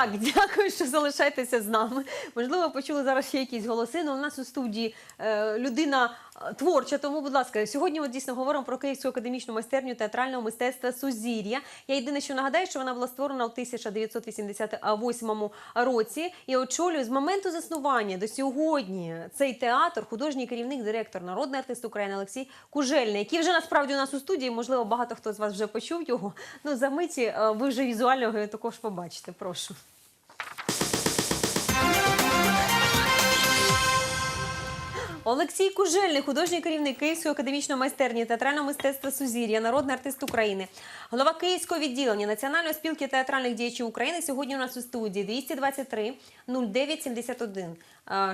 Так, дякую, що залишаєтеся з нами. Можливо, почули зараз ще якісь голоси. але у нас у студії е, людина творча. Тому, будь ласка, сьогодні ми дійсно говоримо про Київську академічну майстерню театрального мистецтва Сузір'я. Я єдине, що нагадаю, що вона була створена у 1988 році і очолює з моменту заснування до сьогодні цей театр, художній керівник, директор, народний артист України Олексій Кужельний, який вже насправді у нас у студії. Можливо, багато хто з вас вже почув його. Ну за миті е, ви вже візуально його також побачите. Прошу. Олексій Кужельний, художній керівник Київської академічної майстерні театрального мистецтва Сузір'я, народний артист України, голова Київського відділення Національної спілки театральних діячів України. Сьогодні у нас у студії 223 09 71. Е,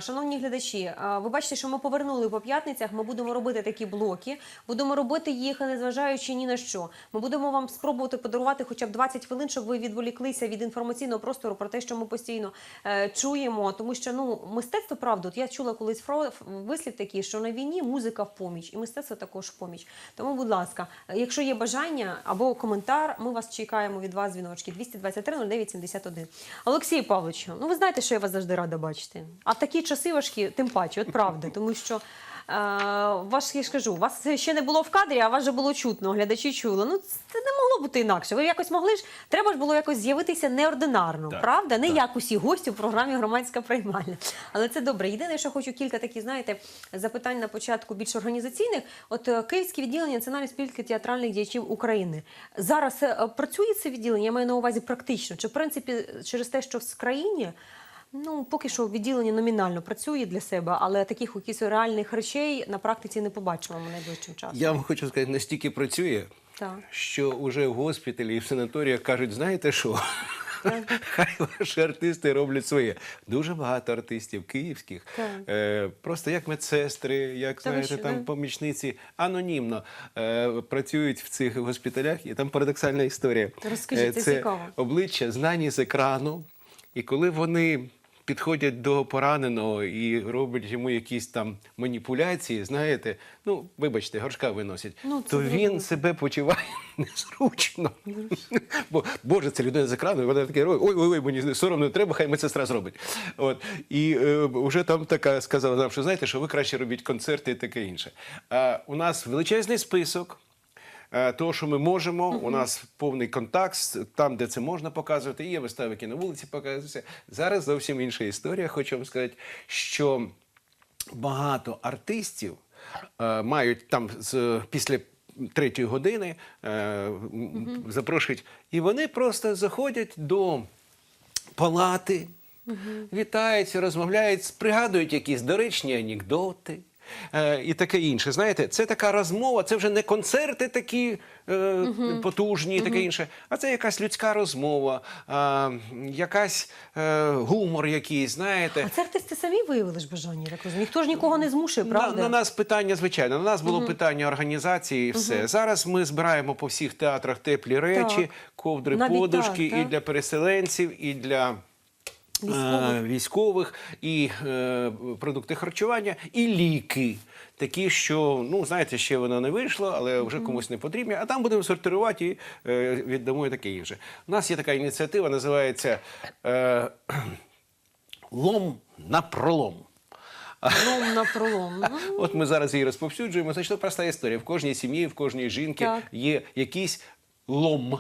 Шановні глядачі, е, ви бачите, що ми повернули по п'ятницях. Ми будемо робити такі блоки, будемо робити їх, незважаючи ні на що. Ми будемо вам спробувати подарувати хоча б 20 хвилин, щоб ви відволіклися від інформаційного простору про те, що ми постійно е, чуємо. Тому що ну мистецтво правда, от я чула колись вислів такий, що на війні музика в поміч, і мистецтво також в поміч. Тому, будь ласка, е, якщо є бажання або коментар, ми вас чекаємо від вас дзвіночки 223 09 71. Олексій Павловичу, ну ви знаєте, що я вас завжди рада бачити. А такі часи важкі, тим паче, от правда, тому що. Е, ваш, я ж кажу, вас ще не було в кадрі, а вас вже було чутно, глядачі чули. Ну, це не могло бути інакше. Ви якось могли ж, треба ж було якось з'явитися неординарно, Так, правда? Не так. як усі гості в програмі Громадська приймальня. Але це добре. Єдине, що хочу кілька таких, знаєте, запитань на початку більш організаційних. От е, Київське відділення Національної спілки театральних діячів України. Зараз е, працює це відділення, я маю на увазі практично. Чи в принципі через те, що в країні. Ну, поки що відділення номінально працює для себе, але таких якихось реальних речей на практиці не побачимо ми найближчим часом. Я вам хочу сказати, настільки працює, Так. що вже в госпіталі і в санаторіях кажуть, знаєте що? Хай ваші артисти роблять своє. Дуже багато артистів київських, е, просто як медсестри, як Та знаєте, там помічниці анонімно е, працюють в цих госпіталях, і там парадоксальна історія. Розкажіть, це це цікаво. обличчя знані з екрану, і коли вони. Підходять до пораненого і роблять йому якісь там маніпуляції, знаєте, ну вибачте, горшка виносять, Ну, то він зрозуміло. себе почуває незручно. Бо Боже, це людина з екрану, і вона таке ой, ой, ой, мені соромно треба, хай медсестра зробить. От. І е, вже там така сказала нам, що знаєте, що ви краще робіть концерти і таке інше. А у нас величезний список. Е, Того, що ми можемо, у нас повний контакт там, де це можна показувати. Є вистави, які на вулиці показуються. Зараз зовсім інша історія. Хочу вам сказати, що багато артистів е, мають там з після третьої години е, запрошують, і вони просто заходять до палати, вітаються, розмовляють, пригадують якісь доречні анекдоти. Е, і таке інше. Знаєте, це така розмова, це вже не концерти такі е, потужні, таке інше, а це якась людська розмова, е, якась е, гумор якийсь, знаєте. А це артисти самі виявили ж бажання, я так розумію. Ніхто ж нікого не змушує, правда? На, на нас питання, звичайно, на нас було питання організації і все. Зараз ми збираємо по всіх театрах теплі речі, ковдри, Навіть подушки і так. для переселенців, і для. Військових. е, Військових і е, продукти харчування, і ліки. Такі, що ну знаєте, ще воно не вийшло, але вже комусь не потрібні. А там будемо сортувати і е, віддамо і таке інше. У нас є така ініціатива, називається е, Лом на пролом. Лом на пролом. От ми зараз її розповсюджуємо. Значить, це проста історія. В кожній сім'ї, в кожній жінки Так. є якийсь лом.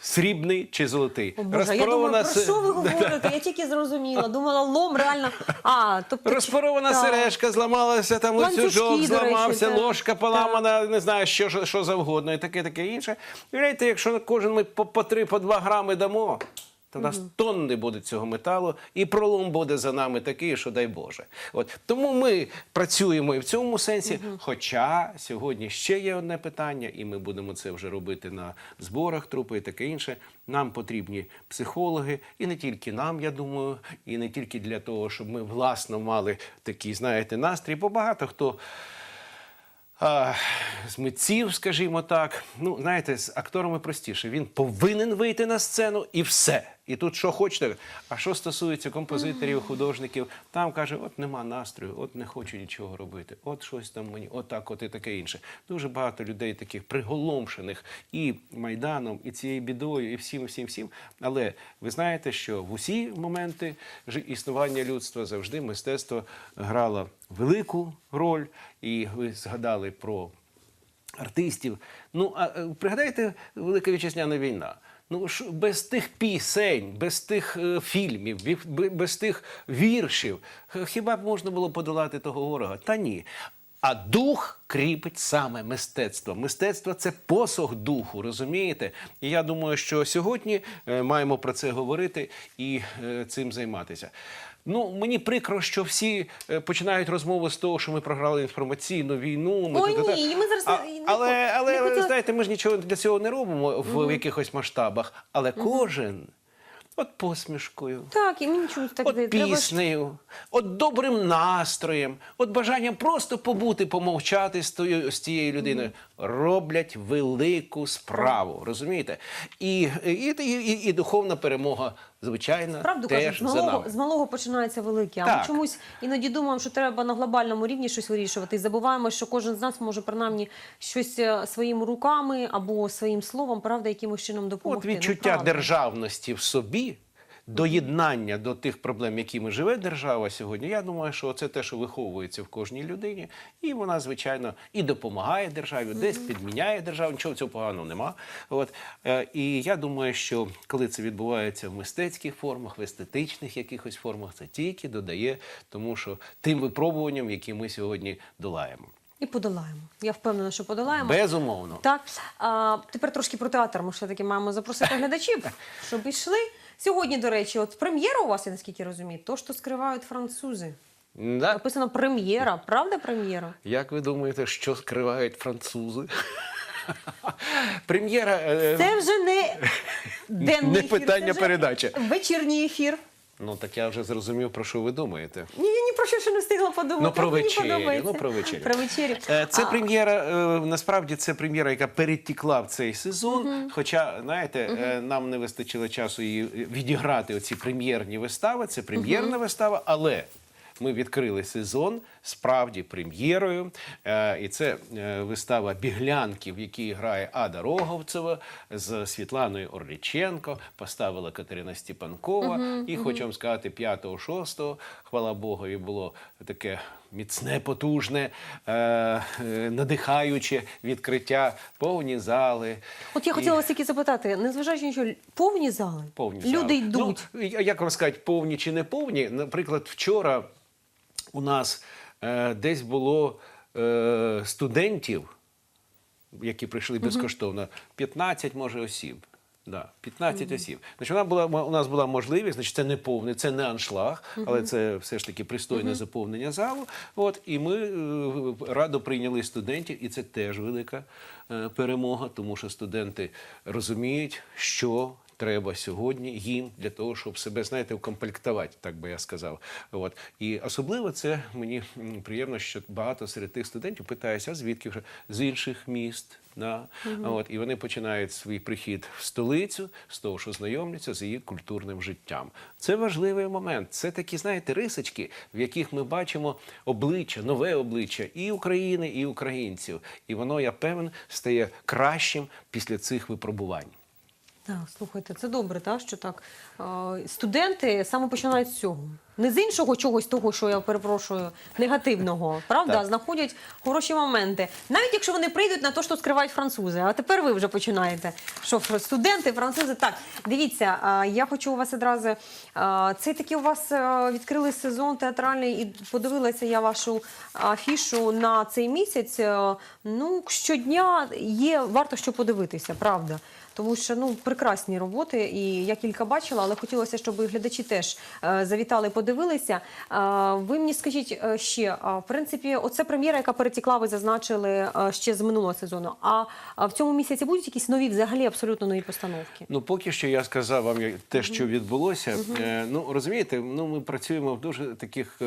Срібний чи золотий. О, Боже, я думаю, про що ви говорите? Я тільки зрозуміла. Думала, лом реально. А, тобто... Розпарована Так. сережка, зламалася там ланцюжок, зламався, речі, ложка поламана, не знаю, що, що, що завгодно, і таке, таке інше. Уявляєте, якщо кожен ми по, по три, по два грами дамо, то в нас тонни буде цього металу, і пролом буде за нами такий, що дай Боже. От тому ми працюємо і в цьому сенсі. Хоча сьогодні ще є одне питання, і ми будемо це вже робити на зборах трупи і таке інше. Нам потрібні психологи, і не тільки нам, я думаю, і не тільки для того, щоб ми власно мали такий, знаєте, настрій, бо багато хто. а, з митців, скажімо так. Ну, знаєте, з акторами простіше. Він повинен вийти на сцену і все. І тут що хочете. А що стосується композиторів, художників, там каже, от нема настрою, от не хочу нічого робити, от щось там мені, от так, от і таке інше. Дуже багато людей таких приголомшених і майданом, і цією бідою, і всім, всім, всім. Але ви знаєте, що в усі моменти існування людства завжди мистецтво грало велику роль. І ви згадали про артистів. Ну, а е, пригадайте Велика Вітчизняна війна. Ну без тих пісень, без тих е, фільмів, без тих віршів, хіба б можна було подолати того ворога? Та ні. А дух кріпить саме мистецтво. Мистецтво це посох духу, розумієте? І я думаю, що сьогодні е, маємо про це говорити і е, цим займатися. Ну, мені прикро, що всі е, починають розмову з того, що ми програли інформаційну війну. Ми Ой, тут- ні, ми зараз А- не але, хо- але не ви хотіла- знаєте, ми ж нічого для цього не робимо в якихось масштабах. Але кожен, от посмішкою, Так, і мені чомусь так от. Треба ж- піснею, от добрим настроєм, от бажанням просто побути, помовчати з тою з тією людиною, роблять велику справу. Розумієте? І, і, і, і, і духовна перемога, звичайно, Правду теж кажуть, з за малого, нами. з малого починається велике. А Так. ми чомусь іноді думаємо, що треба на глобальному рівні щось вирішувати. І забуваємо, що кожен з нас може принаймні щось е, своїми руками або своїм словом, правда, якимось чином От допомогти. Ну, відчуття правда. державності в собі, доєднання до тих проблем, якими живе держава сьогодні. Я думаю, що це те, що виховується в кожній людині, і вона, звичайно, і допомагає державі, десь підміняє державу. Нічого цього поганого нема. От Е, і я думаю, що коли це відбувається в мистецьких формах, в естетичних якихось формах, це тільки додає тому, що тим випробуванням, які ми сьогодні долаємо. І подолаємо. Я впевнена, що подолаємо. Безумовно. Так, а, тепер трошки про театр. Ми все таки маємо запросити глядачів, щоб йшли. Сьогодні, до речі, от прем'єра у вас, я наскільки розумію, то, що скривають французи. Да? Написано прем'єра, правда прем'єра? Як ви думаєте, що скривають французи? Прем'єра е, Це вже не денний Не ефір, питання вже передачі. Вечірній ефір. Ну так я вже зрозумів, про що ви думаєте. Ні, я ні про що ще не встигла подумати. Ну, про вечерю, ну, про вечерю. Про вечерю. Е, Це А, прем'єра, е, насправді це прем'єра, яка перетікла в цей сезон. Хоча, знаєте, угу. нам не вистачило часу її відіграти оці прем'єрні вистави. Це прем'єрна вистава, але. Ми відкрили сезон справді прем'єрою. Е, і це е, вистава біглянки, в якій грає Ада Роговцева з Світланою Орліченко. Поставила Катерина Степанкова. і хочу вам сказати, 5-6, хвала Богу, і було таке міцне, потужне, е, е, надихаюче відкриття, повні зали. От я І- хотіла вас тільки запитати, незважаючи що повні зали, Повні люди зали. йдуть. Ну, як вам сказати, повні чи не повні? Наприклад, вчора у нас е, десь було е, студентів, які прийшли безкоштовно, 15, може, осіб. Да, 15 осіб. Значить, вона була, у нас була можливість, значить, це не повний, це не аншлаг, але це все ж таки пристойне заповнення залу. От, і ми е, радо прийняли студентів, і це теж велика е, перемога, тому що студенти розуміють, що треба сьогодні їм для того, щоб себе, знаєте, укомплектувати, так би я сказав. От. І особливо це мені приємно, що багато серед тих студентів питаються, а звідки вже з інших міст. Да? От, і вони починають свій прихід в столицю з того, що знайомляться з її культурним життям. Це важливий момент. Це такі, знаєте, рисочки, в яких ми бачимо обличчя, нове обличчя і України, і українців. І воно, я певен, стає кращим після цих випробувань. Так, слухайте, це добре, так, що так. Студенти саме починають з цього. Не з іншого чогось того, що я перепрошую, негативного, правда? Так. Знаходять хороші моменти. Навіть якщо вони прийдуть на те, що скривають французи. А тепер ви вже починаєте. Що студенти, французи. Так, дивіться, я хочу у вас одразу. а, Цей такий у вас відкрили сезон театральний, і подивилася я вашу афішу на цей місяць. Ну, щодня є варто що подивитися, правда. Тому що ну прекрасні роботи, і я кілька бачила, але хотілося, щоб і глядачі теж е, завітали, подивилися. подивилися. Ви мені скажіть е, ще, в принципі, оце прем'єра, яка перетекла, ви зазначили е, ще з минулого сезону. А в цьому місяці будуть якісь нові, взагалі абсолютно нові постановки? Ну, поки що я сказав вам те, що відбулося. Е, Ну, розумієте, ну ми працюємо в дуже таких е,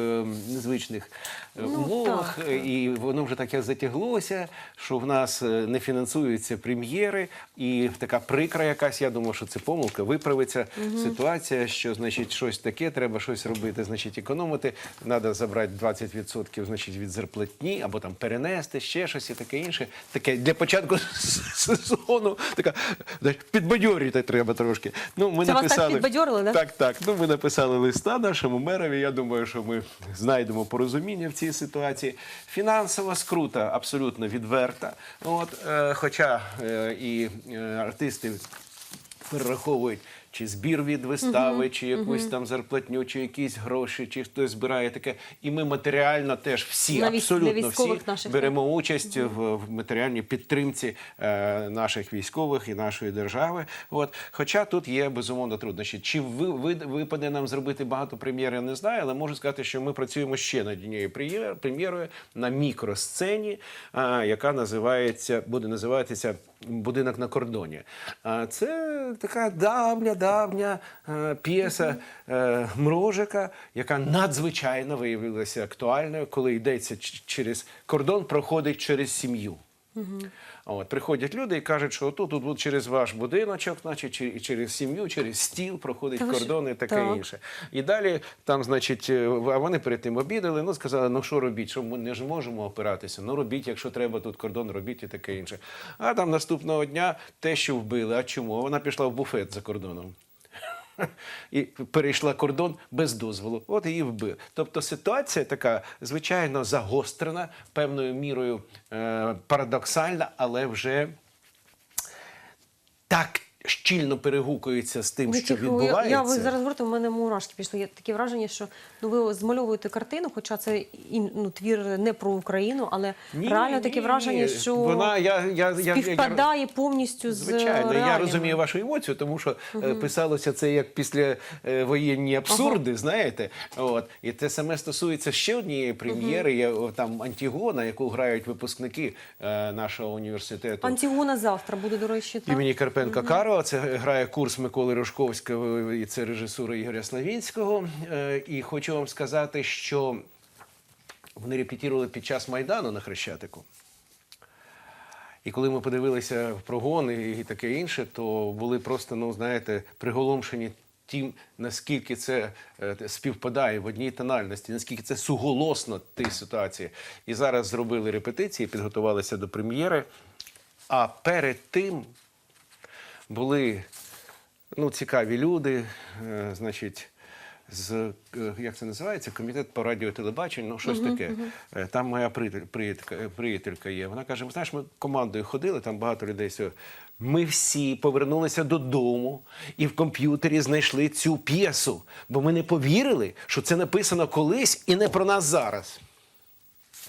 незвичних е, Ну, умовах, е, і воно вже таке затяглося, що в нас е, не фінансуються прем'єри, і така прикра якась. Я думаю, що це помилка. Виправиться ситуація, що значить щось таке, треба щось робити, значить, економити. Треба забрати 20% значить, від зарплатні, або там перенести ще щось і таке інше. Таке для початку сезону така знаєш, підбадьорити треба трошки. Ну, ми Це вас так написали підбадьорили, да? Так, так. Ну, ми написали листа нашому мерові. Я думаю, що ми знайдемо порозуміння в цій ситуації. Фінансова скрута абсолютно відверта. От, е, хоча е, і е, артисти перераховують чи збір від вистави, чи якусь там зарплатню, чи якісь гроші, чи хтось збирає таке. І ми матеріально теж всі, На військ- абсолютно всі наших, беремо участь в, в матеріальній підтримці е, наших військових і нашої держави. От, хоча тут є безумовно труднощі. Чи ви, ви, випаде нам зробити багато прем'єр, я не знаю, але можу сказати, що ми працюємо ще над однією прем'єрою на мікросцені, е, яка називається буде називатися Будинок на кордоні. А це така давня, давня е, п'єса е, Мрожика, яка надзвичайно виявилася актуальною, коли йдеться через кордон, проходить через сім'ю. От, приходять люди і кажуть, що тут, тут, через ваш будиночок, значить, через сім'ю, через стіл проходить Та кордон і таке Так. інше. І далі там, значить, е, а вони перед тим обідали, ну сказали, ну що робіть, що ми не ж можемо опиратися. Ну робіть, якщо треба тут кордон, робіть і таке інше. А там наступного дня те, що вбили. А чому? Вона пішла в буфет за кордоном. І перейшла кордон без дозволу. От її вбив. Тобто ситуація така, звичайно, загострена, певною мірою е, парадоксальна, але вже так щільно перегукується з тим, що тихо, я- відбувається. Я, ви зараз говорите, у мене мурашки пішли. Є таке враження, що ну ви змальовуєте картину, хоча це і, ну, твір не про Україну, але Ні, реально ні, таке ні. враження, що Вона, я, я, я, я, співпадає повністю з Звичайно, я розумію вашу емоцію, тому що е, писалося це як після е, воєнні абсурди, знаєте. От і те саме стосується ще однієї прем'єри. О, там Антігона, яку грають випускники е, нашого університету. Антігона завтра буде, до речі, так? Імені Карпенка Карова. Це грає курс Миколи Рожковського і це режисура Ігоря Славінського. Е, І хочу вам сказати, що вони репетірували під час Майдану на Хрещатику. І коли ми подивилися в прогони і таке інше, то були просто, ну знаєте, приголомшені тим, наскільки це е, співпадає в одній тональності, наскільки це суголосно тій ситуації. І зараз зробили репетиції, підготувалися до прем'єри. А перед тим були ну, цікаві люди, е, значить, з е, як це називається? Комітет по радіо і телебаченню, ну щось таке. Е, Там моя приятелька, е, приятелька є. Вона каже: знаєш, ми командою ходили, там багато людей. сьогодні. Ми всі повернулися додому і в комп'ютері знайшли цю п'єсу, бо ми не повірили, що це написано колись і не про нас зараз.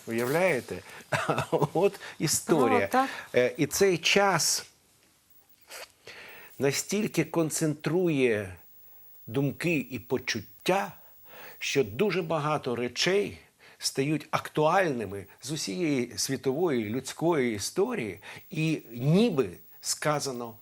Уявляєте? От історія. Так. Е, І цей час настільки концентрує думки і почуття, що дуже багато речей стають актуальними з усієї світової людської історії, і ніби сказано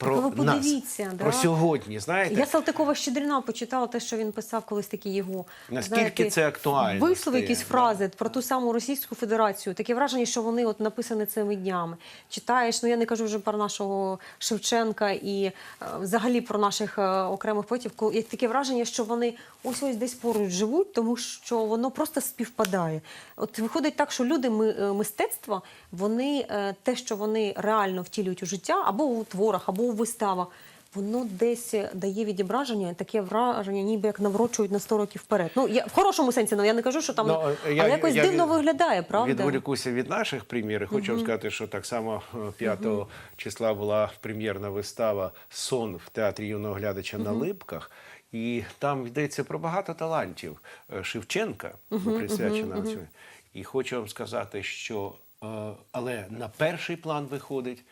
про ви нас, подивіться, да. про сьогодні. Знаєте, Я Салтикова Щедрина почитала те, що він писав колись такі його. Наскільки це актуально Вислови стає, якісь да. фрази про ту саму Російську Федерацію. Таке враження, що вони от написані цими днями. Читаєш, ну я не кажу вже про нашого Шевченка і е, взагалі про наших е, окремих поетів. Є таке враження, що вони ось ось десь поруч живуть, тому що воно просто співпадає. От виходить так, що люди ми- е, мистецтва, вони те, що вони реально втілюють у життя, або у творах, або у виставах. Воно десь дає відображення, таке враження, ніби як наврочують на 100 років вперед. Ну я в хорошому сенсі, ну я не кажу, що там, Ну, але я- якось я дивно від- виглядає, правда? Відволікуся від наших прем'єр. Хочу вам сказати, що так само е, 5 числа була прем'єрна вистава Сон в театрі юного глядача на Липках. І там йдеться про багато талантів е, Шевченка, присвячена цьому. І хочу вам сказати, що е, але на перший план виходить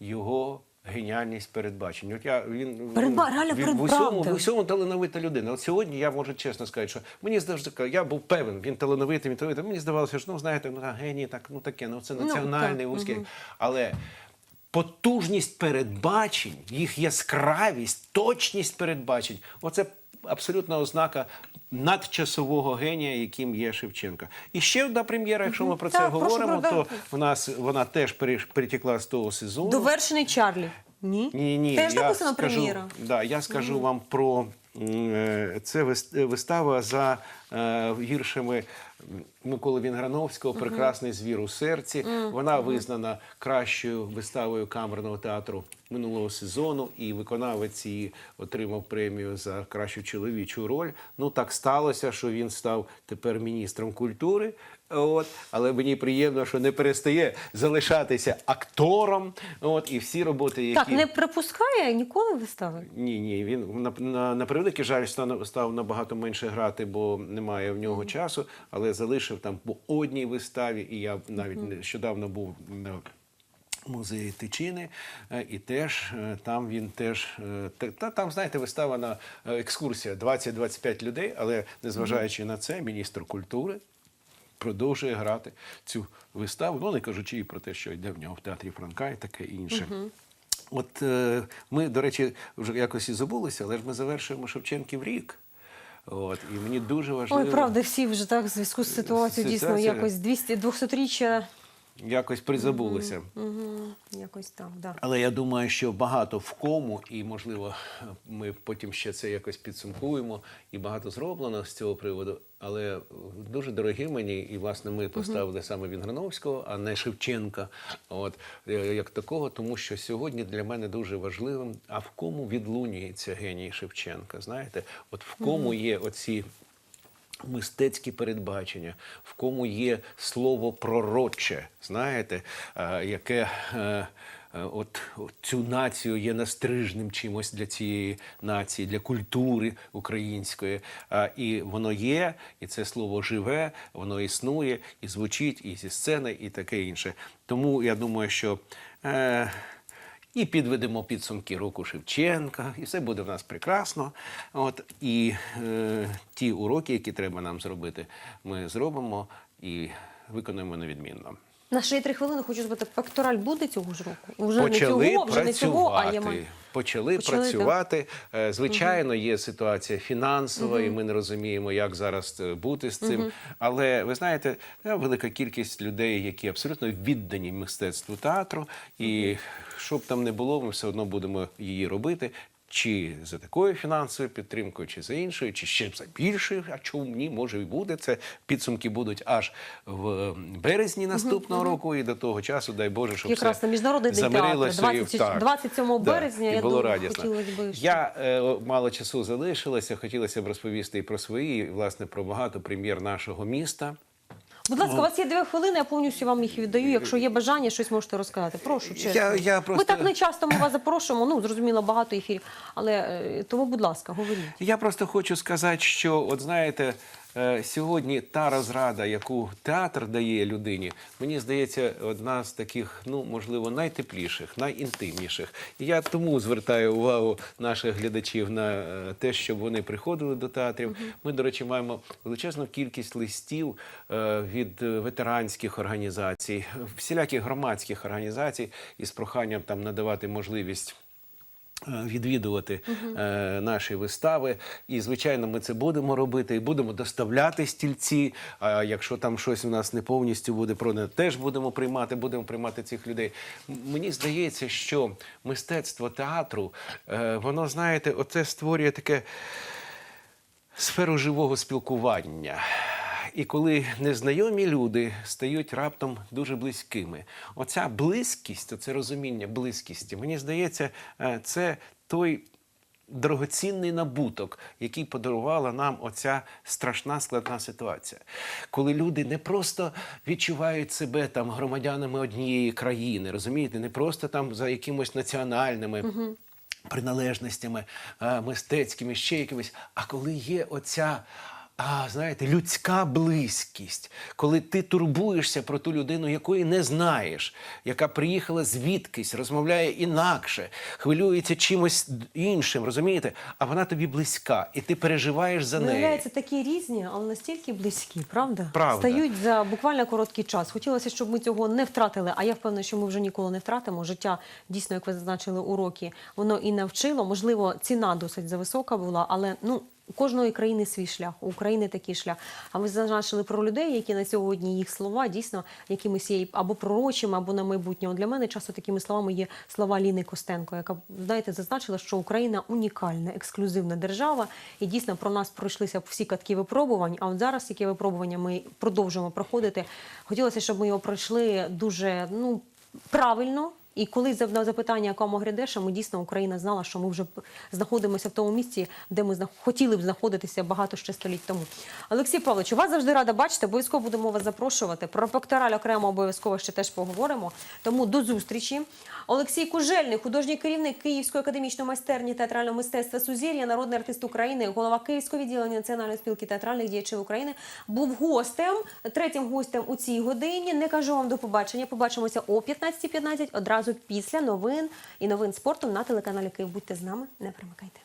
його геніальність передбачення. От я він Передба- реально він, в усьому, в усьому талановита людина. От сьогодні я можу чесно сказати, що мені завжди я був певен, він талановитий, він талановитий. Мені здавалося, що ну знаєте, ну геній, так ну таке, ну це Ну, національний так, вузький. Але потужність передбачень, їх яскравість, точність передбачень оце абсолютна ознака надчасового генія, яким є Шевченка. І ще одна прем'єра, якщо ми про це Так, прошу говоримо, то в нас вона теж пере- перетекла з того сезону. Довершений Чарлі. Ні? Ні, ні, Теж я написано скажу, прем'єра. Да, я скажу вам про е, це вис- вистава за віршами Миколи Вінграновського Прекрасний звір у серці. Вона визнана кращою виставою камерного театру минулого сезону, і виконавець її отримав премію за кращу чоловічу роль. Ну так сталося, що він став тепер міністром культури. От, але мені приємно, що не перестає залишатися актором. От, і всі роботи, які Так, не припускає ніколи вистави? ні, ні, він на, на, на превеликий жаль став, став набагато менше грати, бо немає в нього часу, але залишив там по одній виставі, і я навіть нещодавно був на музеї Тичини, е, і теж е, там він теж е, та там, знаєте, вистава на екскурсія 20-25 людей, але незважаючи на це, міністр культури. Продовжує грати цю виставу, ну не кажучи і про те, що йде в нього в театрі Франка і таке інше. От е, ми, до речі, вже якось і забулися, але ж ми завершуємо Шевченків рік. От, і мені дуже важливо Ой, правда, всі вже так в зв'язку з ситуацією дійсно Ситуація- якось 200 200-річчя. Якось призабулися. Угу, якось так, да. Але я думаю, що багато в кому, і можливо, ми потім ще це якось підсумкуємо, і багато зроблено з цього приводу. Але дуже дорогі мені, і власне ми поставили саме Вінграновського, а не Шевченка, от е, як такого, тому що сьогодні для мене дуже важливим, а в кому відлунюється геній Шевченка. Знаєте, от в кому є оці мистецькі передбачення, в кому є слово пророче, знаєте, е, яке е, е, от, от цю націю є настрижним чимось для цієї нації, для культури української. І воно є, і це слово живе, воно існує, і звучить, і зі сцени, і таке інше. Тому я думаю, що. І підведемо підсумки року Шевченка, і все буде в нас прекрасно. От і е, ті уроки, які треба нам зробити, ми зробимо і виконуємо невідмінно. На ще три хвилини, хочу запитати, пектораль буде цього ж року? Вже почали не цього, вже не цього, а я маю. Почали, Почали, працювати. Е, Звичайно, є ситуація фінансова, і ми не розуміємо, як зараз е, бути з цим. Але ви знаєте, е, велика кількість людей, які абсолютно віддані мистецтву театру, і що б там не було, ми все одно будемо її робити. Чи за такою фінансовою підтримкою, чи за іншою, чи ще за більшою, а чому ні, може і буде. Це підсумки будуть аж в березні наступного року, і до того часу, дай Боже, щоб Якраз все на Міжнародний день театру, і так. 27 березня, я було думаю, радісно. хотілося б, Я е, мало часу залишилося. Хотілося б розповісти і про свої, і, власне, про багато прем'єр нашого міста. Будь ласка, у вас є дві хвилини, я повністю вам їх віддаю. Якщо є бажання, щось можете розказати. Прошу, чесно. Я- я просто- Ми так не часто ми вас запрошуємо, ну, зрозуміло, багато ефірів. Але е, тому, будь ласка, говоріть. Я просто хочу сказати, що, от знаєте, сьогодні та розрада, яку театр дає людині, мені здається, одна з таких, ну можливо, найтепліших, найінтимніших. І я тому звертаю увагу наших глядачів на е, те, щоб вони приходили до театрів. Ми, до речі, маємо величезну кількість листів е, від е, ветеранських організацій, всіляких громадських організацій із проханням там надавати можливість. Е, Відвідувати е, наші вистави, і звичайно, ми це будемо робити, і будемо доставляти стільці. А якщо там щось у нас не повністю буде продано, теж будемо приймати, будемо приймати цих людей. Мені здається, що мистецтво театру, е, воно знаєте, оце створює таке сферу живого спілкування. І коли незнайомі люди стають раптом дуже близькими, оця близькість, оце розуміння близькості, мені здається, е, це той дорогоцінний набуток, який подарувала нам оця страшна складна ситуація. Коли люди не просто відчувають себе там громадянами однієї країни, розумієте, не просто там за якимось національними приналежностями е, мистецькими, ще якимись. А коли є оця а, знаєте, людська близькість, коли ти турбуєшся про ту людину, якої не знаєш, яка приїхала звідкись, розмовляє інакше, хвилюється чимось іншим, розумієте? А вона тобі близька, і ти переживаєш за неї. Виявляються такі різні, але настільки близькі, правда? Правда. Стають за буквально короткий час. Хотілося, щоб ми цього не втратили, а я впевнена, що ми вже ніколи не втратимо. Життя дійсно, як ви зазначили уроки, воно і навчило. Можливо, ціна досить зависока була, але ну. У кожної країни свій шлях, у України такий шлях. А ви зазначили про людей, які на сьогодні їх слова дійсно якимись є або пророчими, або на майбутнє. От Для мене часто такими словами є слова Ліни Костенко, яка знаєте, зазначила, що Україна унікальна, ексклюзивна держава, і дійсно про нас пройшлися всі катки випробувань. А от зараз які випробування ми продовжуємо проходити. Хотілося, щоб ми його пройшли дуже ну правильно. І коли на запитання, якому ми дійсно Україна знала, що ми вже знаходимося в тому місці, де ми хотіли б знаходитися багато ще століть тому. Олексій Павлович, вас завжди рада бачити. Обов'язково будемо вас запрошувати. Про пектораль окремо обов'язково ще теж поговоримо. Тому до зустрічі. Олексій Кужельний, художній керівник Київської академічної майстерні театрального мистецтва Сузір'я, народний артист України, голова Київського відділення Національної спілки театральних діячів України, був гостем, третім гостем у цій годині. Не кажу вам до побачення. Побачимося о 15.15, одразу після новин і новин спорту на телеканалі Київ. Будьте з нами, не перемикайте.